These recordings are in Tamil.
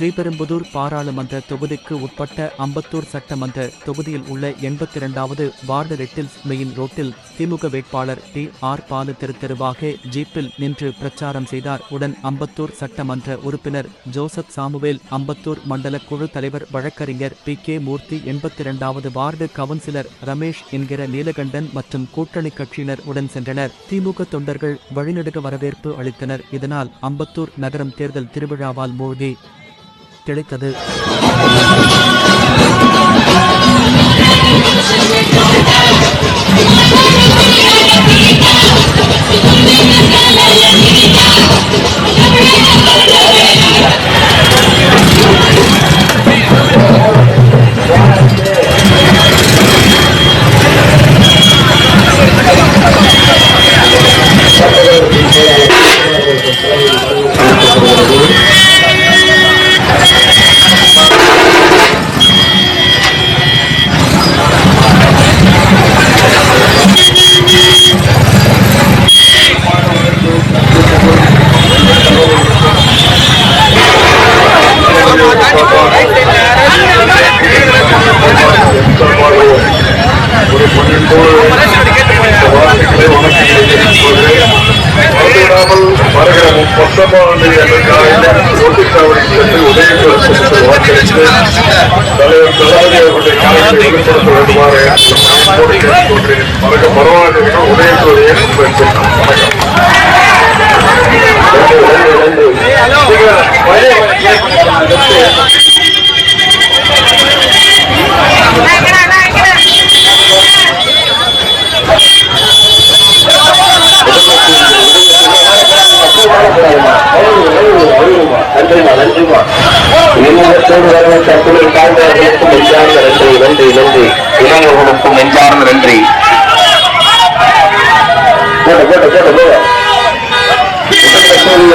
ஸ்ரீபெரும்புதூர் பாராளுமன்ற தொகுதிக்கு உட்பட்ட அம்பத்தூர் சட்டமன்ற தொகுதியில் உள்ள எண்பத்தி இரண்டாவது வார்டு ரெட்டில்ஸ் மெயின் ரோட்டில் திமுக வேட்பாளர் டி ஆர் பாலு தெரு ஜீப்பில் நின்று பிரச்சாரம் செய்தார். உடன் அம்பத்தூர் சட்டமன்ற உறுப்பினர் ஜோசப் சாமுவேல் அம்பத்தூர் மண்டல குழு தலைவர் வழக்கறிஞர் பி கே மூர்த்தி எண்பத்தி இரண்டாவது வார்டு கவுன்சிலர் ரமேஷ் என்கிற நீலகண்டன் மற்றும் கூட்டணி கட்சியினர் உடன் சென்றனர். திமுக தொண்டர்கள் வழிநெடுக வரவேற்பு அளித்தனர். இதனால் அம்பத்தூர் நகரம் தேர்தல் திருவிழாவால் மூழ்கி கிடைத்தது. பத்தொன்பதாம் தேதி அன்று காலையில் ஓட்டுச்சாவடி சென்று உதயகுல சென்று வாக்களித்து தலைவர் தளபதி அவர்களுடைய காலத்தை வெளிப்படுத்த வேண்டுமாறு அன்போடு கேட்டுக்கொண்டேன் மறக்க பரவாயில்லை உதயகுலையே வணக்கம் நன்றி, நன்றி, நன்றி. பழைய நன்றிமா நன்றிமா இளைஞத்தோடு நெஞ்சார்ந்த நன்றி நன்றி நன்றி இளைஞர்களுக்கும் நெஞ்சார்ந்த நன்றி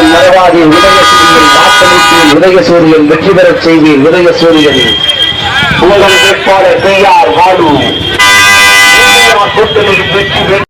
மறைவாகி வெற்றி பெறச் செய்வீர் உதய சூரியன் உங்கள் வேட்பாளர் பி ஆர் வாலு வெற்றி